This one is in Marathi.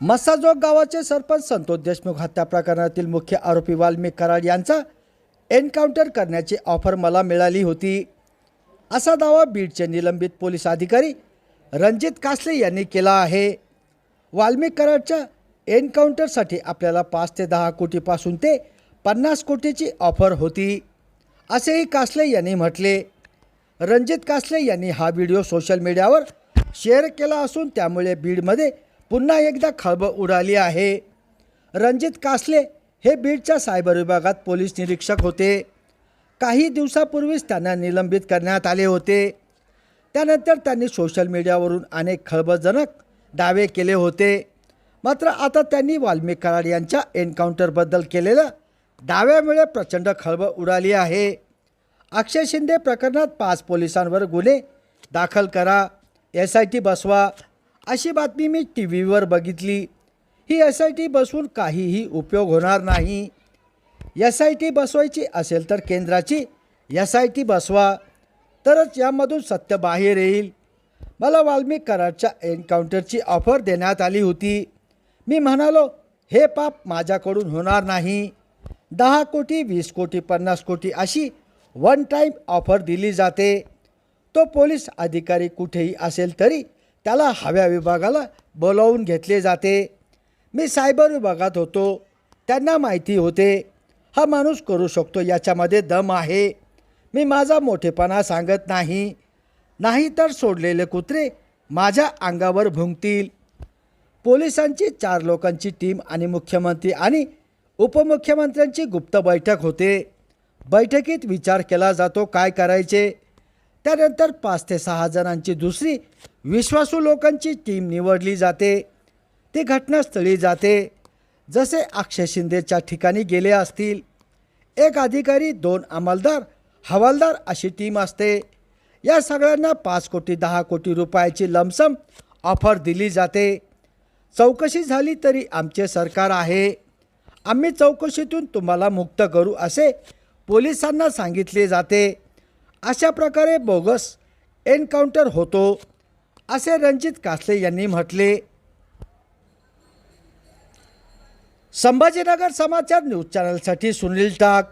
मस्साजोग गावाचे सरपंच संतोष देशमुख हत्या प्रकरणातील मुख्य आरोपी वाल्मिक कराड यांचा एन्काउंटर करण्याची ऑफर मला मिळाली होती. असा दावा बीडचे निलंबित पोलीस अधिकारी रणजित कासले यांनी केला आहे. वाल्मिक कराडच्या एन्काउंटरसाठी आपल्याला पाच ते दहा कोटीपासून ते पन्नास कोटीची ऑफर होती असेही कासले यांनी म्हटले. रणजित कासले यांनी हा व्हिडिओ सोशल मीडियावर शेअर केला असून त्यामुळे बीडमध्ये पुन्हा एकदा खळबळ उडाली आहे. रणजित कासले हे बीडच्या सायबर विभागात पोलीस निरीक्षक होते. काही दिवसापूर्वीच त्यांना निलंबित करण्यात आले होते. त्यानंतर त्यांनी सोशल मीडियावरून अनेक खळबळजनक दावे केले होते. मात्र आता त्यांनी वाल्मिक कराड यांच्या एन्काउंटरबद्दल केलेल्या दाव्यामुळे प्रचंड खळबळ उडाली आहे. अक्षय शिंदे प्रकरणात पाच पोलिसांवर गुन्हे दाखल करा. एस आय टी बसवा. अशी बातमी मी टी व्हीवर बघितली. ही एस आय टी बसवून काहीही उपयोग होणार नाही. एस आय टी बसवायची असेल तर केंद्राची एस आय टी बसवा. तरच यामधून सत्य बाहेर येईल. मला वाल्मिक कराडच्या एन्काउंटरची ऑफर देण्यात आली होती. मी म्हणालो हे पाप माझ्याकडून होणार नाही. दहा कोटी वीस कोटी पन्नास कोटी अशी वन टाईम ऑफर दिली जाते. तो पोलीस अधिकारी कुठेही असेल तरी त्याला हव्या विभागाला बोलावून घेतले जाते. मी सायबर विभागात होतो. त्यांना माहिती होते. हा माणूस करू शकतो याच्यामध्ये दम आहे. मी माझा मोठेपणा सांगत नाही. नाही तर सोडलेले कुत्रे माझ्या अंगावर भुंकतील. पोलिसांची चार लोकांची टीम आणि मुख्यमंत्री आणि उपमुख्यमंत्र्यांची गुप्त बैठक होते. बैठकीत विचार केला जातो काय करायचे. त्यानंतर पाच ते सहा जणांची दुसरी विश्वासू लोकांची टीम निवडली जाते. ती घटनास्थळी जाते. जसे अक्षय शिंदेच्या ठिकाणी गेले असतील. एक अधिकारी दोन अंमलदार हवालदार अशी टीम असते. या सगळ्यांना पाच कोटी दहा कोटी रुपयाची लमसम ऑफर दिली जाते. चौकशी झाली तरी आमचे सरकार आहे. आम्ही चौकशीतून तुम्हाला मुक्त करू असे पोलिसांना सांगितले जाते. अशा प्रकारे बोगस एन्काउंटर होतो. असे रणजित कासले यांनी म्हटले संभाजीनगर समाचार न्यूज चॅनलसाठी सुनील टाक.